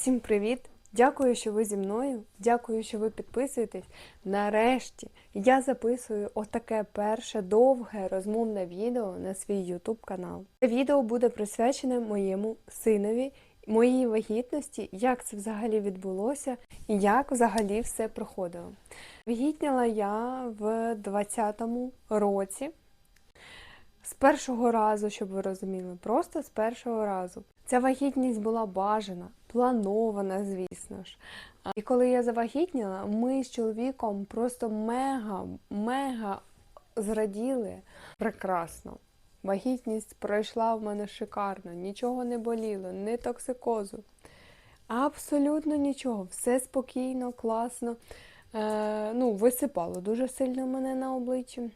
Всім привіт! Дякую, що ви зі мною. Дякую, що ви підписуєтесь. Нарешті я записую отаке перше довге розмовне відео на свій YouTube канал. Це відео буде присвячене моєму синові, моїй вагітності, як це взагалі відбулося і як взагалі все проходило. Вагітніла я в 20-му році. З першого разу, щоб ви розуміли, просто з першого разу. Ця вагітність була бажана, планована, звісно ж. І коли я завагітніла, ми з чоловіком просто мега, мега зраділи прекрасно. Вагітність пройшла в мене шикарно, нічого не боліло, ні токсикозу. Абсолютно нічого, все спокійно, класно. Е, ну, висипало дуже сильно мене на обличчі.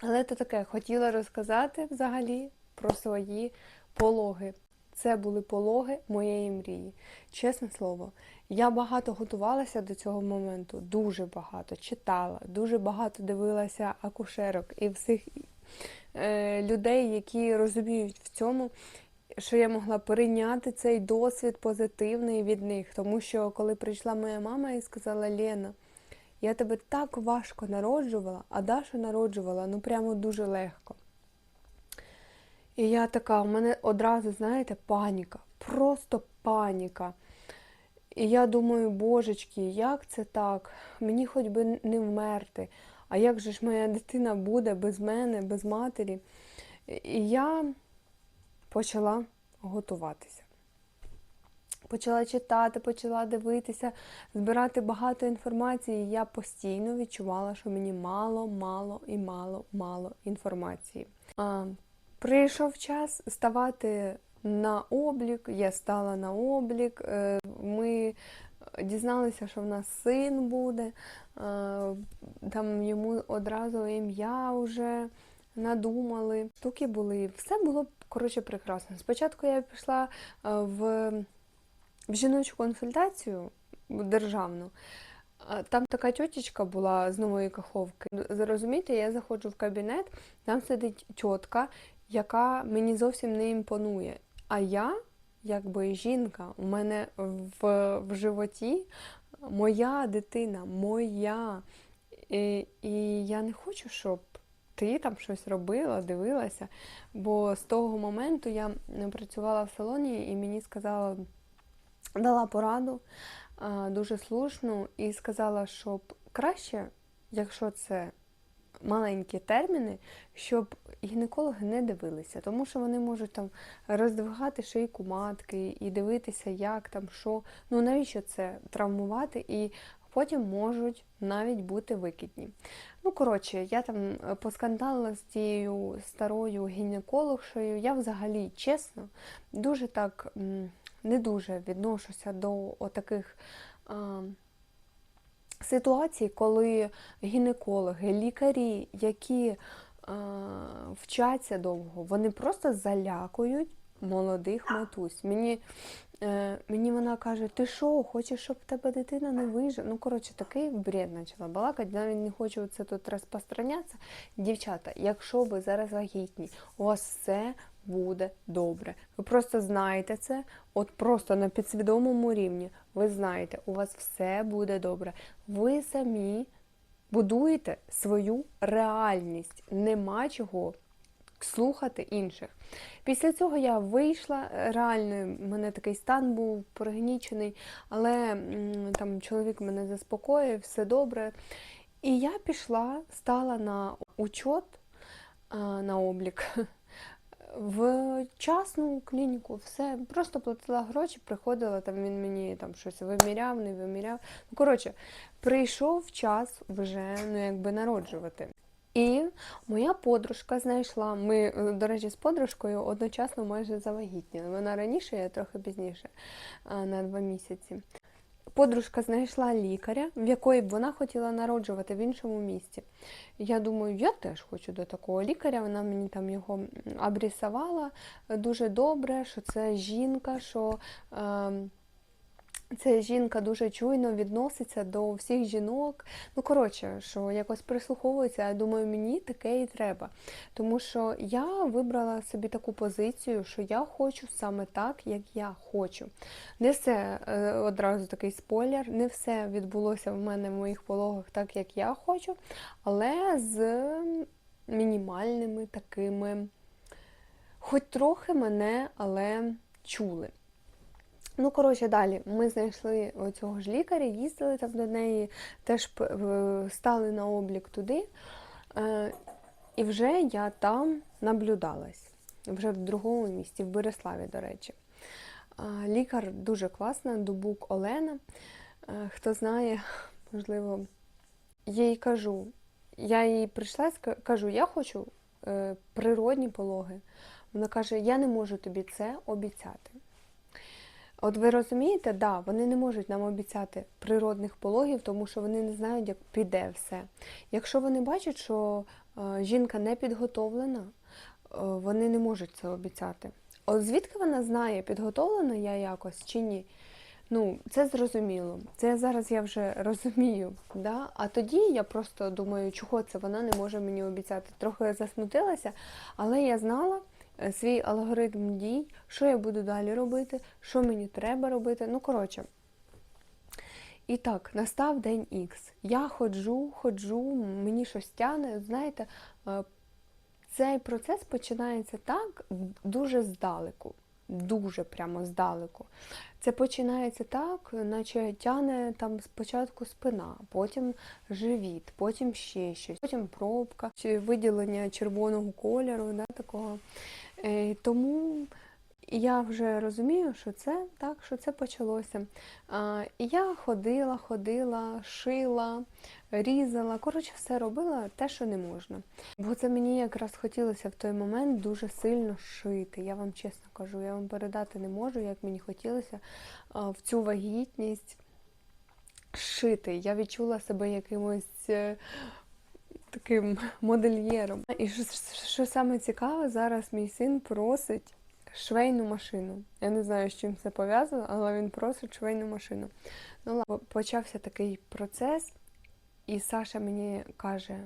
Але то таке, хотіла розказати взагалі про свої пологи. Це були пологи моєї мрії. Чесне слово, я багато готувалася до цього моменту, дуже багато читала, дуже багато дивилася акушерок і всіх е, людей, які розуміють в цьому, що я могла перейняти цей досвід позитивний від них. Тому що коли прийшла моя мама і сказала Лена, я тебе так важко народжувала, а Дашу народжувала ну прямо дуже легко. І я така, у мене одразу, знаєте, паніка, просто паніка. І я думаю, божечки, як це так? Мені хоч би не вмерти. А як же ж моя дитина буде без мене, без матері? І я почала готуватися. Почала читати, почала дивитися, збирати багато інформації. Я постійно відчувала, що мені мало, мало і мало, мало інформації. А, Прийшов час ставати на облік, я стала на облік. е, Ми дізналися, що в нас син буде, е, там йому одразу ім'я вже надумали. Штуки були, все було коротше прекрасно. Спочатку я пішла е, в в жіночу консультацію державну. Там така тьотечка була з нової каховки. Зрозумієте, я заходжу в кабінет, там сидить тітка, яка мені зовсім не імпонує. А я, якби жінка, у мене в, в животі моя дитина, моя. І, і я не хочу, щоб ти там щось робила, дивилася. Бо з того моменту я працювала в салоні і мені сказала дала пораду дуже слушну і сказала, щоб краще, якщо це маленькі терміни, щоб гінекологи не дивилися, тому що вони можуть там роздвигати шийку матки і дивитися, як там, що. Ну навіщо це травмувати? І потім можуть навіть бути викидні. Ну, коротше, я там поскандалила з тією старою гінекологшею. Я взагалі чесно, дуже так не дуже відношуся до таких ситуацій, коли гінекологи, лікарі, які а, вчаться довго, вони просто залякують молодих матусь. Мені е, мені вона каже, ти що, хочеш, щоб тебе дитина не вижила? Ну, коротше, такий бред почала балакати, навіть не хочу це тут розпространятися. Дівчата, якщо ви зараз вагітні, у вас все буде добре. Ви просто знаєте це, от просто на підсвідомому рівні. Ви знаєте, у вас все буде добре. Ви самі будуєте свою реальність. Нема чого слухати інших. Після цього я вийшла, реально, в мене такий стан був пригнічений, але там чоловік мене заспокоїв, все добре. І я пішла, стала на учет, на облік в частну клініку, все, просто платила гроші, приходила, там він мені там щось виміряв, не виміряв. Ну, коротше, прийшов час вже ну, якби народжувати. І моя подружка знайшла, ми, до речі, з подружкою одночасно майже завагітніли. Вона раніше, я трохи пізніше, на два місяці. Подружка знайшла лікаря, в якої б вона хотіла народжувати в іншому місті. Я думаю, я теж хочу до такого лікаря. Вона мені там його обрисувала дуже добре, що це жінка, що е, Ця жінка дуже чуйно відноситься до всіх жінок. Ну, коротше, що якось прислуховується, я думаю, мені таке і треба. Тому що я вибрала собі таку позицію, що я хочу саме так, як я хочу. Не все е, одразу такий спойлер, не все відбулося в мене в моїх пологах так, як я хочу, але з мінімальними такими, хоч трохи мене, але чули. Ну, коротше, далі ми знайшли цього ж лікаря, їздили там до неї, теж стали на облік туди. Е, І вже я там наблюдалась, вже в другому місті, в Береславі, до речі. Лікар дуже класна, Дубук Олена. Е, Хто знає, можливо, я їй кажу, я їй прийшла кажу, я хочу е, природні пологи. Вона каже, я не можу тобі це обіцяти. От ви розумієте, да, вони не можуть нам обіцяти природних пологів, тому що вони не знають, як піде все. Якщо вони бачать, що е, жінка не підготовлена, е, вони не можуть це обіцяти. От звідки вона знає, підготовлена я якось чи ні? Ну, це зрозуміло. Це зараз я вже розумію. Да? А тоді я просто думаю, чого це вона не може мені обіцяти. Трохи засмутилася, але я знала свій алгоритм дій, що я буду далі робити, що мені треба робити. Ну, коротше. І так, настав день Х. Я ходжу, ходжу, мені щось тяне. Знаєте, е, цей процес починається так дуже здалеку. Дуже прямо здалеку. Це починається так, наче тяне там спочатку спина, потім живіт, потім ще щось, потім пробка, виділення червоного кольору, да, такого. Е, тому я вже розумію, що це так, що це почалося. І я ходила, ходила, шила, різала, коротше, все робила те, що не можна. Бо це мені якраз хотілося в той момент дуже сильно шити. Я вам чесно кажу, я вам передати не можу, як мені хотілося в цю вагітність шити. Я відчула себе якимось. е, Таким модельєром. І що, що саме цікаве, зараз мій син просить швейну машину. Я не знаю, з чим це пов'язано, але він просить швейну машину. Ну, ладно, почався такий процес, і Саша мені каже: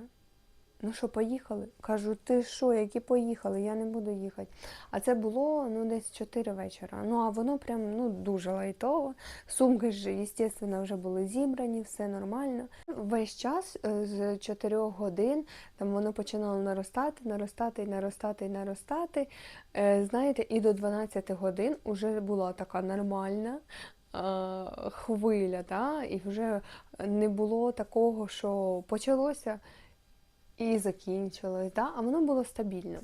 ну що, поїхали? Кажу, ти що, які поїхали? Я не буду їхати. А це було ну, десь 4 вечора. Ну, а воно прям ну, дуже лайтово. Сумки ж, звісно, вже були зібрані, все нормально. Весь час е, з 4 годин там воно починало наростати, наростати, наростати, наростати. Е, Знаєте, і до 12 годин вже була така нормальна е, хвиля, да? і вже не було такого, що почалося і закінчилось, да? а воно було стабільно.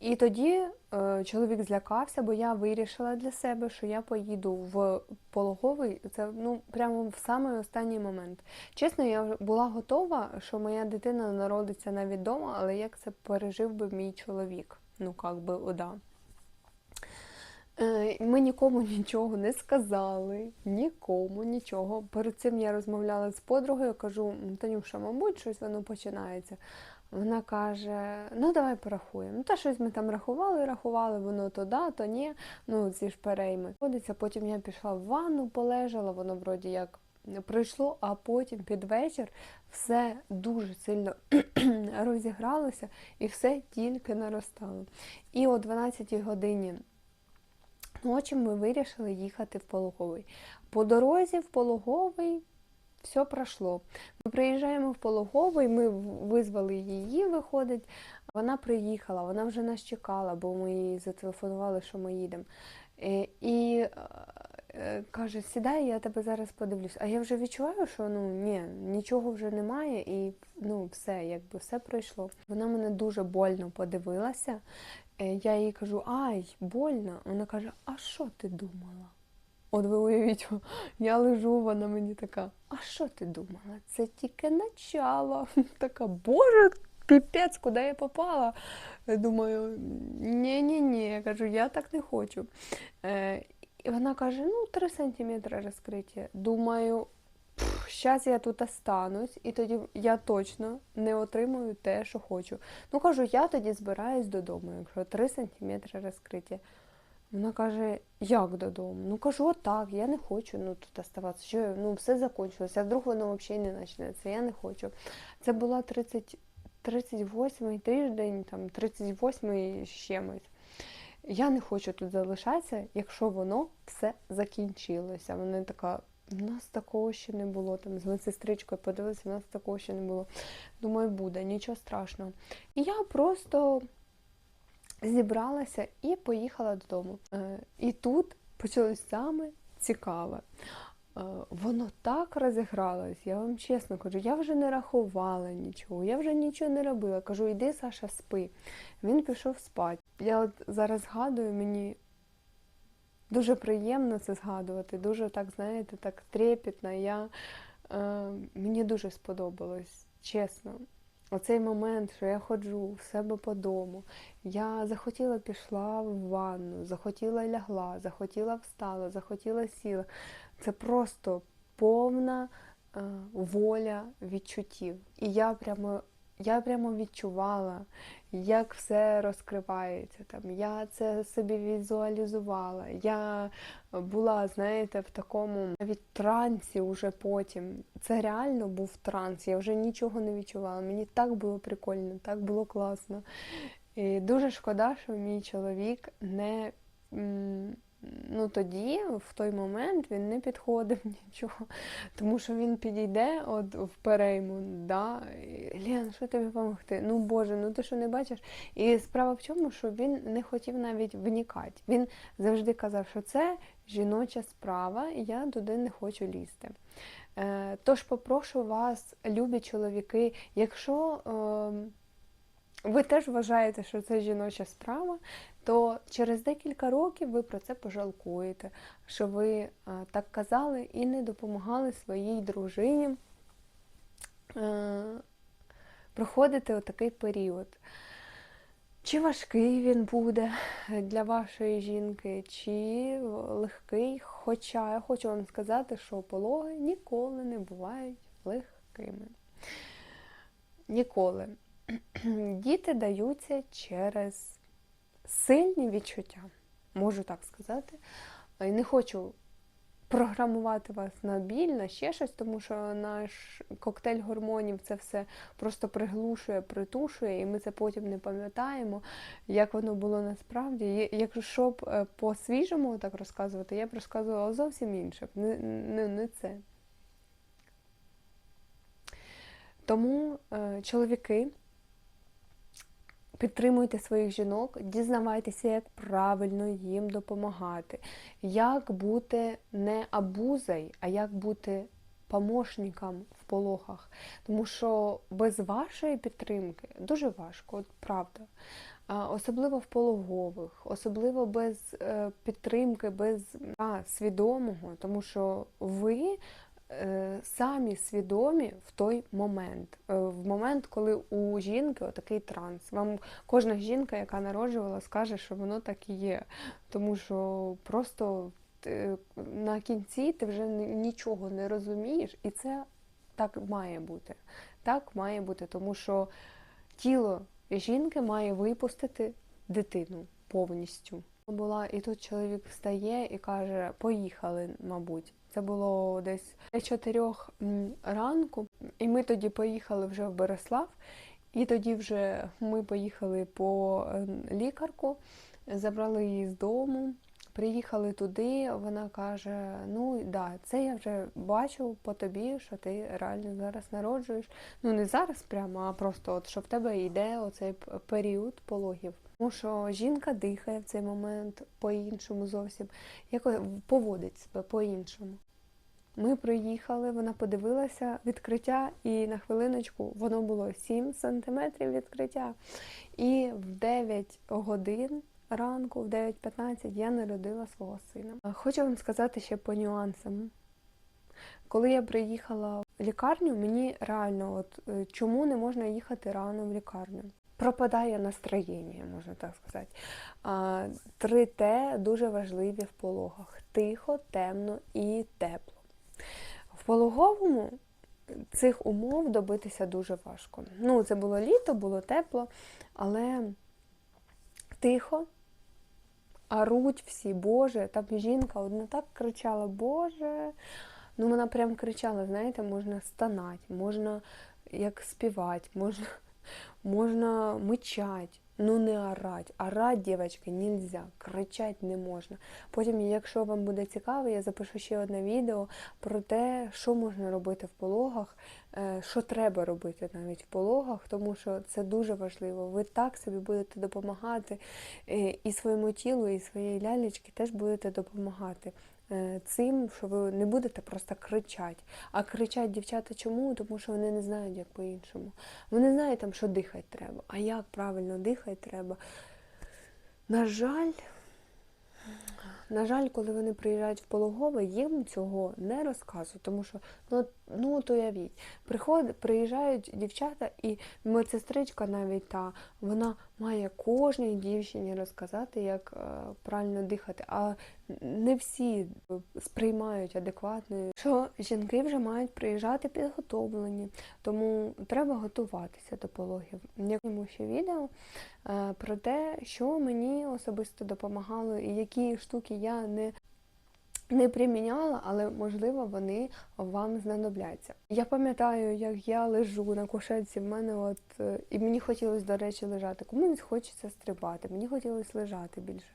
І тоді е, чоловік злякався, бо я вирішила для себе, що я поїду в пологовий, це ну прямо в самий останній момент. Чесно, я вже була готова, що моя дитина народиться навіть вдома, але як це пережив би мій чоловік? Ну, як би, о, да. Е, Ми нікому нічого не сказали, нікому нічого. Перед цим я розмовляла з подругою, кажу, Танюша, мабуть, щось воно починається. Вона каже: ну давай порахуємо. Ну, та щось ми там рахували, рахували, воно то да, то ні. Ну, ці ж перейми. Ходиться, Потім я пішла в ванну, полежала, воно вроді як пройшло, а потім під вечір все дуже сильно розігралося і все тільки наростало. І о 12 годині ночі ми вирішили їхати в пологовий. По дорозі в пологовий все пройшло. Ми приїжджаємо в пологовий, ми визвали її, виходить. Вона приїхала, вона вже нас чекала, бо ми їй зателефонували, що ми їдемо. Е, І е, каже, сідай, я тебе зараз подивлюсь. А я вже відчуваю, що ну ні, нічого вже немає, і ну все, якби все пройшло. Вона мене дуже больно подивилася. Е, Я їй кажу, ай, больно. Вона каже, а що ти думала? От ви уявіть, я лежу, вона мені така, а що ти думала? Це тільки начало. Така, боже, піпець, куди я попала? Я думаю, ні-ні-ні, я кажу, я так не хочу. Е, і вона каже, ну, 3 сантиметри розкриття. Думаю, зараз я тут останусь, і тоді я точно не отримую те, що хочу. Ну, кажу, я тоді збираюсь додому, якщо 3 сантиметри розкриття. Вона каже, як додому? Ну кажу, отак, я не хочу ну, тут оставатися. Що, я- ну, все закінчилося, а вдруг воно взагалі не почнеться, я не хочу. Це була 30, 38 тиждень, там, 38 з чимось. Я не хочу тут залишатися, якщо воно все закінчилося. Вона така, у нас такого ще не було. Там з медсестричкою подивилася, у нас такого ще не було. Думаю, буде, нічого страшного. І я просто зібралася і поїхала додому. Е, І тут почалось саме цікаве. Е, Воно так розігралось, я вам чесно кажу, я вже не рахувала нічого, я вже нічого не робила. Кажу, йди, Саша, спи. Він пішов спати. Я от зараз згадую, мені дуже приємно це згадувати, дуже так, знаєте, так трепетно. Я, е, мені дуже сподобалось, чесно. Оцей момент, що я ходжу в себе по дому, я захотіла пішла в ванну, захотіла лягла, захотіла встала, захотіла сіла. Це просто повна е, воля відчуттів. І я прямо, я прямо відчувала, як все розкривається. Там. Я це собі візуалізувала. Я була, знаєте, в такому навіть трансі уже потім. Це реально був транс. Я вже нічого не відчувала. Мені так було прикольно, так було класно. І дуже шкода, що мій чоловік не. Ну тоді, в той момент, він не підходив нічого, тому що він підійде от в перейму, да, Лен, що тобі допомогти? Ну Боже, ну ти що не бачиш? І справа в чому, що він не хотів навіть вникати. Він завжди казав, що це жіноча справа, і я туди не хочу лізти. Е, Тож попрошу вас, любі чоловіки, якщо е, ви теж вважаєте, що це жіноча справа, то через декілька років ви про це пожалкуєте, що ви е, так казали і не допомагали своїй дружині е, проходити отакий період. Чи важкий він буде для вашої жінки, чи легкий. Хоча я хочу вам сказати, що пологи ніколи не бувають легкими. Ніколи. Діти даються через сильні відчуття, можу так сказати. І не хочу програмувати вас на біль, на ще щось, тому що наш коктейль гормонів це все просто приглушує, притушує, і ми це потім не пам'ятаємо, як воно було насправді. Якщо б е, по-свіжому так розказувати, я б розказувала зовсім інше, не, не, не це. Тому, е, чоловіки, підтримуйте своїх жінок, дізнавайтеся, як правильно їм допомагати, як бути не абузой, а як бути помощником в пологах. Тому що без вашої підтримки дуже важко, от правда. Особливо в пологових, особливо без е, підтримки, без а, свідомого, тому що ви самі свідомі в той момент, е, в момент, коли у жінки отакий транс. Вам кожна жінка, яка народжувала, скаже, що воно так і є. Тому що просто на кінці ти вже нічого не розумієш, і це так має бути. Так має бути, тому що тіло жінки має випустити дитину повністю. Була і тут чоловік встає і каже: поїхали, мабуть. Це було десь на чотирьох ранку, і ми тоді поїхали вже в Береслав. І тоді вже ми поїхали по е, лікарку, забрали її з дому, приїхали туди. Вона каже: Ну да, це я вже бачу по тобі, що ти реально зараз народжуєш. Ну не зараз прямо, а просто от що в тебе йде оцей період пологів. Тому що жінка дихає в цей момент по-іншому зовсім, якось поводить себе по-іншому. Ми приїхали, вона подивилася відкриття, і на хвилиночку воно було 7 сантиметрів відкриття. І в 9 годин ранку, в 9.15 я народила свого сина. Хочу вам сказати ще по нюансам. Коли я приїхала в лікарню, мені реально, от е, чому не можна їхати рано в лікарню? Пропадає настроєння, можна так сказати. А, 3Т дуже важливі в пологах: тихо, темно і тепло. В пологовому цих умов добитися дуже важко. Ну, це було літо, було тепло, але тихо, оруть всі, Боже, там жінка одна так кричала, Боже. Ну, вона прям кричала, знаєте, можна стонати, можна як співати, можна, можна мичать, ну не орать. Орать, дівчатки, нельзя, кричать не можна. Потім, якщо вам буде цікаво, я запишу ще одне відео про те, що можна робити в пологах, що треба робити навіть в пологах, тому що це дуже важливо. Ви так собі будете допомагати е, і своєму тілу, і своїй лялечці теж будете допомагати е, цим, що ви не будете просто кричати. А кричать дівчата чому? Тому що вони не знають, як по-іншому. Вони знають там, що дихати треба. А як правильно дихати треба? На жаль, на жаль, коли вони приїжджають в пологове, їм цього не розказують, тому що ну, ну от уявіть, приход, приїжджають дівчата, і медсестричка навіть та вона має кожній дівчині розказати, як е, правильно дихати. А не всі сприймають адекватно, що жінки вже мають приїжджати підготовлені, тому треба готуватися до пологів. Я зніму ще відео е, про те, що мені особисто допомагало і які штуки я не не приміняла, але можливо вони вам знадобляться. Я пам'ятаю, як я лежу на кушетці, в мене от е, і мені хотілося, до речі, лежати. Комусь хочеться стрибати, мені хотілося лежати більше.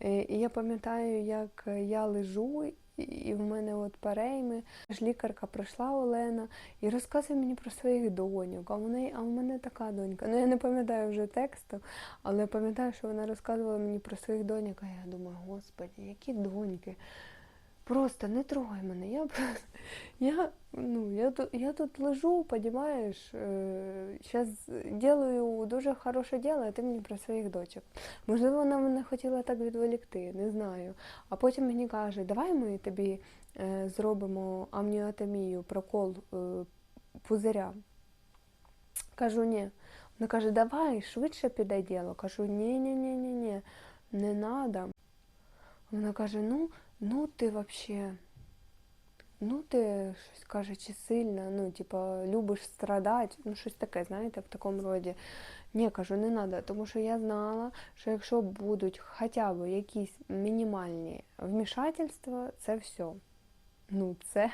Е, І я пам'ятаю, як я лежу, і- в мене от перейми. Аж лікарка прийшла Олена і розказує мені про своїх доньок. А в неї, а в мене така донька. Ну я не пам'ятаю вже тексту, але пам'ятаю, що вона розказувала мені про своїх доньок. А я думаю, господі, які доньки. Просто не трогай мене. Я я, ну, я, тут, я тут лежу, понимаешь, зараз делаю дуже хороше діло, а ти мені про своїх дочок. Можливо, вона мене хотіла так відволікти, не знаю. А потім мені каже, давай ми тобі е, зробимо амніотомію, прокол е, пузиря. Кажу, ні. Вона каже, давай, швидше піде діло. Кажу, ні, ні, не надо. Вона каже, ну, ну ти вообще, ну ти щось каже, чи сильно, ну, типа, любиш страдати, ну щось таке, знаєте, в такому роді. Ні, кажу, не треба, тому що я знала, що якщо будуть хоча б якісь мінімальні вмішательства, це все. Ну, це,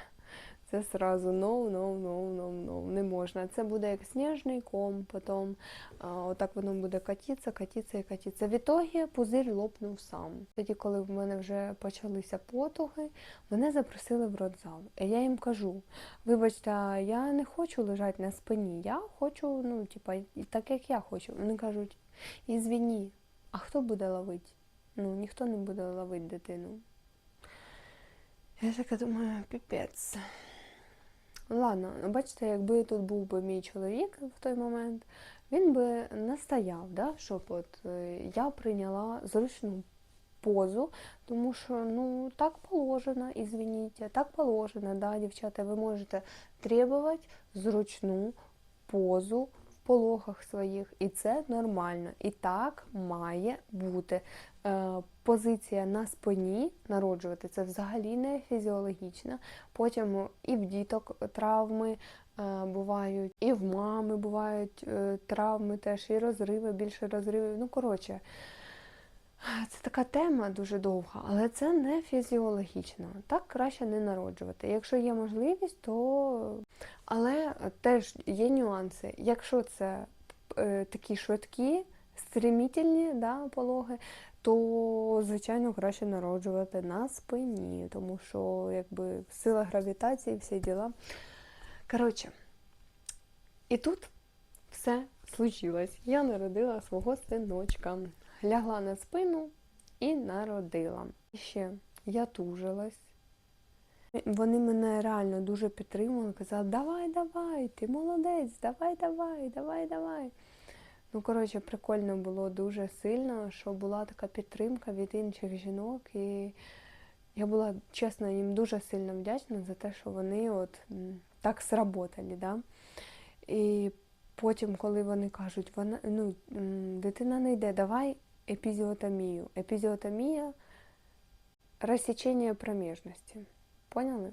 це сразу no, no, no, no, no, не можна. Це буде як сніжний ком, потім а, отак воно буде катитися, катитися і катитися. В ітогі пузир лопнув сам. Тоді, коли в мене вже почалися потуги, мене запросили в родзал. І я їм кажу: вибачте, я не хочу лежати на спині, я хочу, ну, типа, так як я хочу. Вони кажуть, ізвіні, а хто буде ловити? Ну, ніхто не буде ловити дитину. Я така думаю, піпець. Ладно, ну, бачите, якби тут був би мій чоловік в той момент, він би настояв, да, щоб от е, я прийняла зручну позу, тому що ну так положено, извините, так положено, да, дівчата, ви можете требувати зручну позу пологах своїх, і це нормально. І так має бути. Е, позиція на спині народжувати це взагалі не фізіологічно. Потім і в діток травми е, бувають, і в мами бувають е, травми теж, і розриви, більше розривів. Ну, коротше, це така тема дуже довга, але це не фізіологічно. Так краще не народжувати. Якщо є можливість, то але теж є нюанси. Якщо це е, такі швидкі, стремительні да, пологи, то, звичайно, краще народжувати на спині, тому що якби сила гравітації, всі діла. Коротше, і тут все случилось. Я народила свого синочка, лягла на спину і народила. І ще я тужилась. Вони мене реально дуже підтримували, казали, давай, давай, ти молодець, давай, давай, давай, давай. Ну, коротше, прикольно було дуже сильно, що була така підтримка від інших жінок. І я була, чесно, їм дуже сильно вдячна за те, що вони от так сработали. Да? І потім, коли вони кажуть, вона, ну, дитина не йде, давай епізіотомію. Епізіотомія розсічення проміжності. Поняли?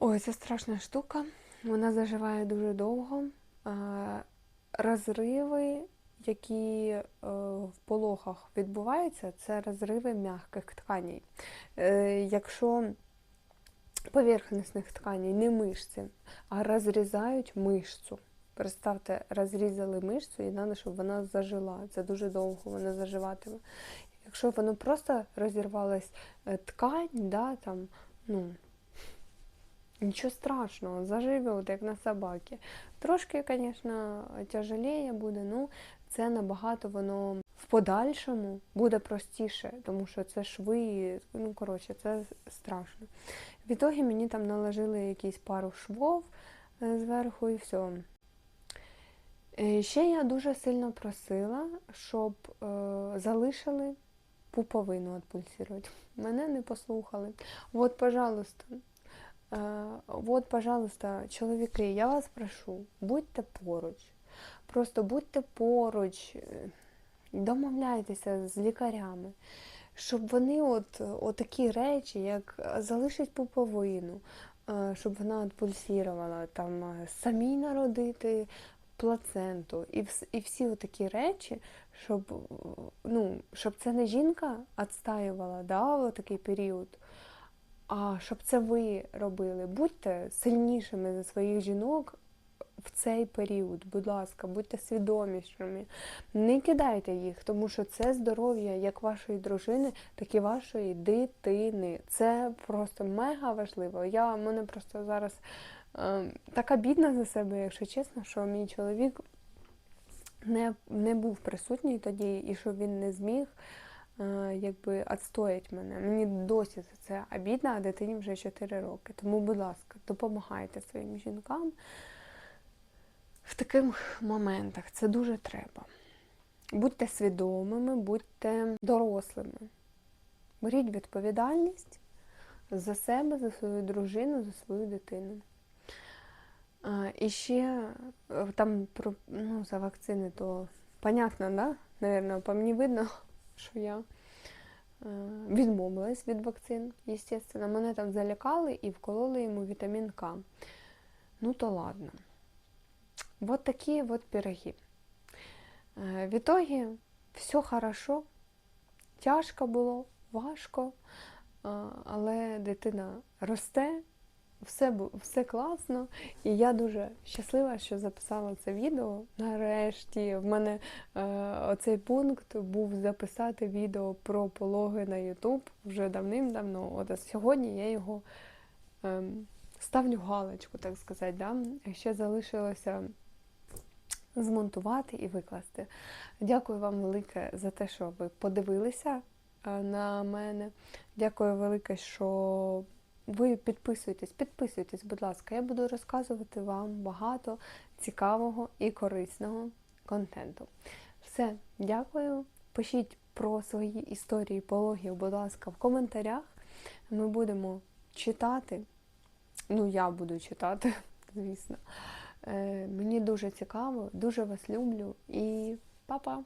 Ой, це страшна штука. Вона заживає дуже довго. Розриви, які е, в пологах відбуваються, це розриви м'яких тканей. Е, якщо поверхностних тканей, не мишці, а розрізають мишцю. Представте, розрізали мишцю і треба, щоб вона зажила. Це дуже довго вона заживатиме. Якщо воно просто розірвалась е, ткань, да, там, ну, нічого страшного, заживе, як на собаки. Трошки, звісно, тяжелее буде, ну це набагато воно в подальшому буде простіше, тому що це шви, ну коротше, це страшно. В ітогі мені там наложили якісь пару швов е, зверху і все. Ще я дуже сильно просила, щоб е, залишили пуповину відпульсувати. Мене не послухали. От, пожалуйста, е, от, пожалуйста, чоловіки, я вас прошу, будьте поруч. Просто будьте поруч, е, домовляйтеся з лікарями, щоб вони от, от такі речі, як залишить пуповину, е, щоб вона відпульсувала, там, самі народити плаценту і, і всі такі речі, щоб, ну, щоб це не жінка відстаювала да, такий період, а щоб це ви робили. Будьте сильнішими за своїх жінок в цей період, будь ласка, будьте свідомішими. Не кидайте їх, тому що це здоров'я як вашої дружини, так і вашої дитини. Це просто мега важливо. Я мене просто зараз е, така бідна за себе, якщо чесно, що мій чоловік не, не був присутній тоді і що він не зміг е, якби відстояти мене. Мені досі за це обідно, а дитині вже 4 роки. Тому, будь ласка, допомагайте своїм жінкам в таких моментах. Це дуже треба. Будьте свідомими, будьте дорослими. Беріть відповідальність за себе, за свою дружину, за свою дитину. І ще е, там про ну, за вакцини, то понятно, да? Наверно, по мені видно, що я е, відмовилась від вакцин, естественно. Мене там залякали і вкололи йому вітамін К. Ну то ладно. Вот такі вот пироги. Е, В ітогі все хорошо, тяжко було, важко, але дитина росте, все, все класно. І я дуже щаслива, що записала це відео. Нарешті в мене е, оцей пункт був записати відео про пологи на YouTube вже давним-давно. От сьогодні я його ем, ставлю галочку, так сказати. Да? Ще залишилося змонтувати і викласти. Дякую вам велике за те, що ви подивилися е, на мене. Дякую велике, що ви підписуєтесь. Підписуйтесь, будь ласка, я буду розказувати вам багато цікавого і корисного контенту. Все, дякую. Пишіть про свої історії пологів, будь ласка, в коментарях. Ми будемо читати. Ну, я буду читати, звісно. Е, Мені дуже цікаво, дуже вас люблю і па-па!